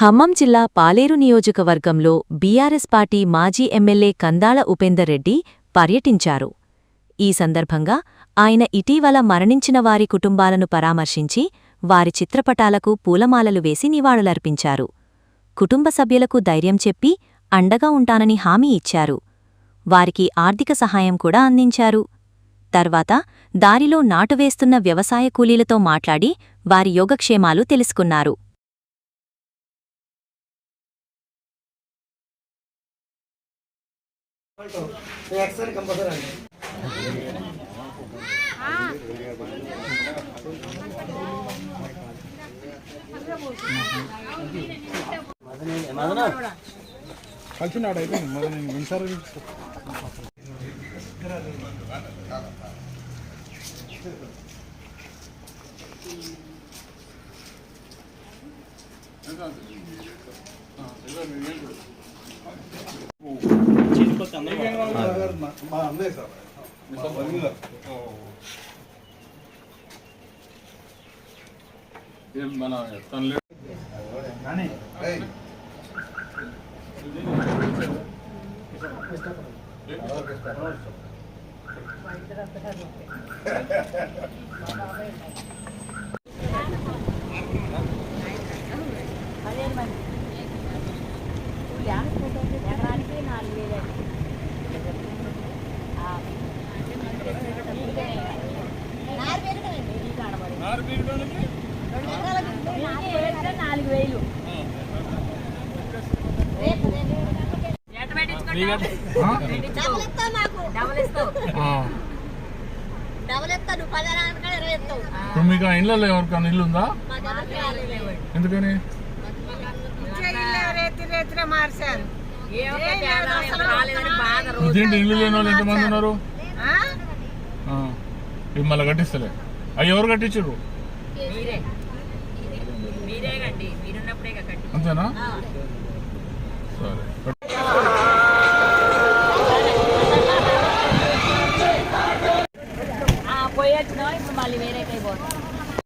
ఖమ్మం జిల్లా పాలేరు నియోజకవర్గంలో BRS party మాజీ ఎమ్మెల్యే కందాళ ఉపేందర్ రెడ్డి పర్యటించారు. ఈ సందర్భంగా ఆయన ఇటీవల మరణించిన వారి కుటుంబాలను పరామర్శించి వారి చిత్రపటాలకు పూలమాలలు వేసి నివాళులర్పించారు. కుటుంబ సభ్యులకు ధైర్యం చెప్పి అండగా ఉంటానని హామీ ఇచ్చారు. వారికి ఆర్థిక సహాయం కూడా అందించారు. తర్వాత దారిలో నాటువేస్తున్న వ్యవసాయ కూలీలతో మాట్లాడి వారి యోగక్షేమాలు తెలుసుకున్నారు. ఎక్సర్ కంపల్సరీ అండి. కలిసినాడు అయిపోయింది మొదలు నేను వింటారు మా అన్నయ్య సార్ మా బంధువు గారు. మన తన ఏయ్, ఎకరానికి నాలుగు వేలు ఇప్పుడు మీకు ఆ. ఇళ్ళలో ఎవరికైనా ఇల్లు ఉందా ఎందుకని? ఇదేంటి ఇల్లు లేని వాళ్ళు ఎంతమంది ఉన్నారు? మళ్ళీ కట్టిస్తలే. అవి ఎవరు కట్టించారు? మీరే. మీరే కండి మీరున్నప్పుడే కట్టండి అంతేనా? సరే. పోయొచ్చినా ఇప్పుడు మళ్ళీ వేరే అయిపోతుంది